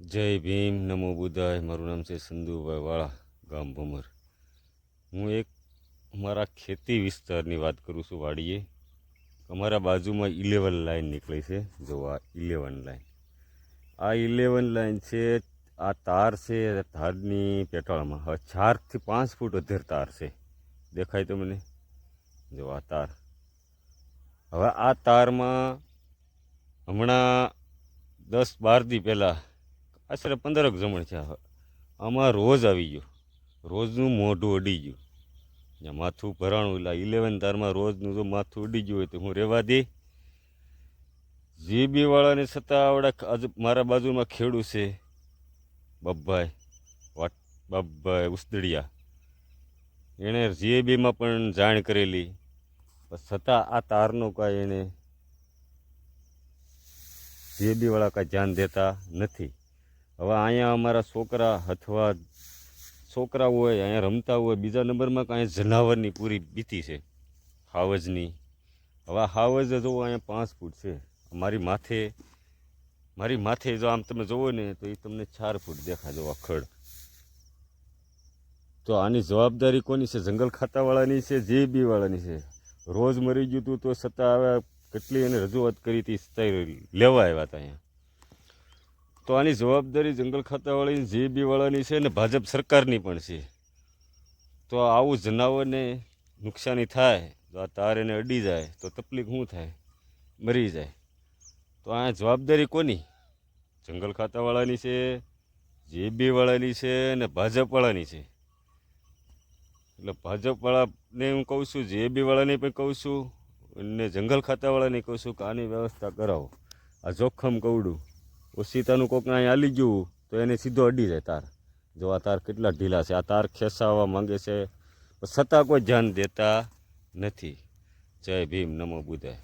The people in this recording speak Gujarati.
જય ભીમ, નમો બુદ્ધાય મારું નામ છે સંધુભાઈ વાળા, ગામ ભમર. હું એક અમારા ખેતી વિસ્તારની વાત કરું છું વાડીએ. અમારા બાજુમાં ઇલેવન લાઇન નીકળી છે, જો આ ઇલેવન લાઈન. આ ઇલેવન લાઈન છે, આ તાર છે તારની પેટાળમાં. હવે ચારથી પાંચ ફૂટ અધેર તાર છે. દેખાય તમને? જો આ તાર. હવે આ તારમાં હમણાં દસ બાર દી પહેલાં આશરે પંદરક જમણ છે આ. આમાં રોજ આવી ગયો. રોજનું મોઢું અડી ગયું. જ્યાં માથું ભરાણું એટલે ઇલેવન તારમાં રોજનું જો માથું અડી ગયું હોય તો હું રહેવા દે. જીબીવાળાને છતાં આવડે મારા બાજુમાં ખેડૂ છે. બબ્બાઈ, વાટ બબ્બાઈ ઉસદડિયા. એણે જીએબીમાં પણ જાણ કરેલી છતાં આ તારનો કાંઈ એણે જીએબીવાળા કાંઈ ધ્યાન દેતા નથી. હવે અહીંયા અમારા છોકરા અથવા છોકરા હોય, અહીંયા રમતા હોય, બીજા નંબરમાં કાંઈ જનાવરની પૂરી બીતી છે, હાવજની. હવે હાવજ જો અહીંયા પાંચ ફૂટ છે. મારી માથે મારી માથે જો આમ તમે જોવો ને, તો એ તમને ચાર ફૂટ દેખાજો અખડ તો આની જવાબદારી કોની છે? જંગલ ખાતાવાળાની છે, જે બીવાળાની છે? રોજ મરી ગયું હતું તો છતાં હવે કેટલી એને રજૂઆત કરી હતી લેવા આવ્યા હતા અહીંયા. તો આની જવાબદારી જંગલ ખાતાવાળાની જે બી વાળાની છે ને ભાજપ સરકારની પણ છે. તો આવું જનાવરને નુકસાની થાય તો આ તાર એને અડી જાય, તો તકલીફ શું થાય? મરી જાય. તો આ જવાબદારી કોની? જંગલ ખાતાવાળાની છે, જે બી વાળાની છે ને ભાજપવાળાની છે. એટલે ભાજપવાળાને હું કહું છું, જે બી વાળાને પણ કહું છું, અને જંગલ ખાતાવાળાને કહું છું કે આની વ્યવસ્થા કરાવો. આ જોખમ કવડું? ઓશિતાનું કોકને અહીંયા હાલી ગયું તો એને સીધો અડી જાય તાર. જો આ તાર કેટલા ઢીલા છે. આ તાર ખેંચાવવા માંગે છે. છતાં કોઈ ધ્યાન દેતા નથી. જય ભીમ, નમો બુદ્ધાય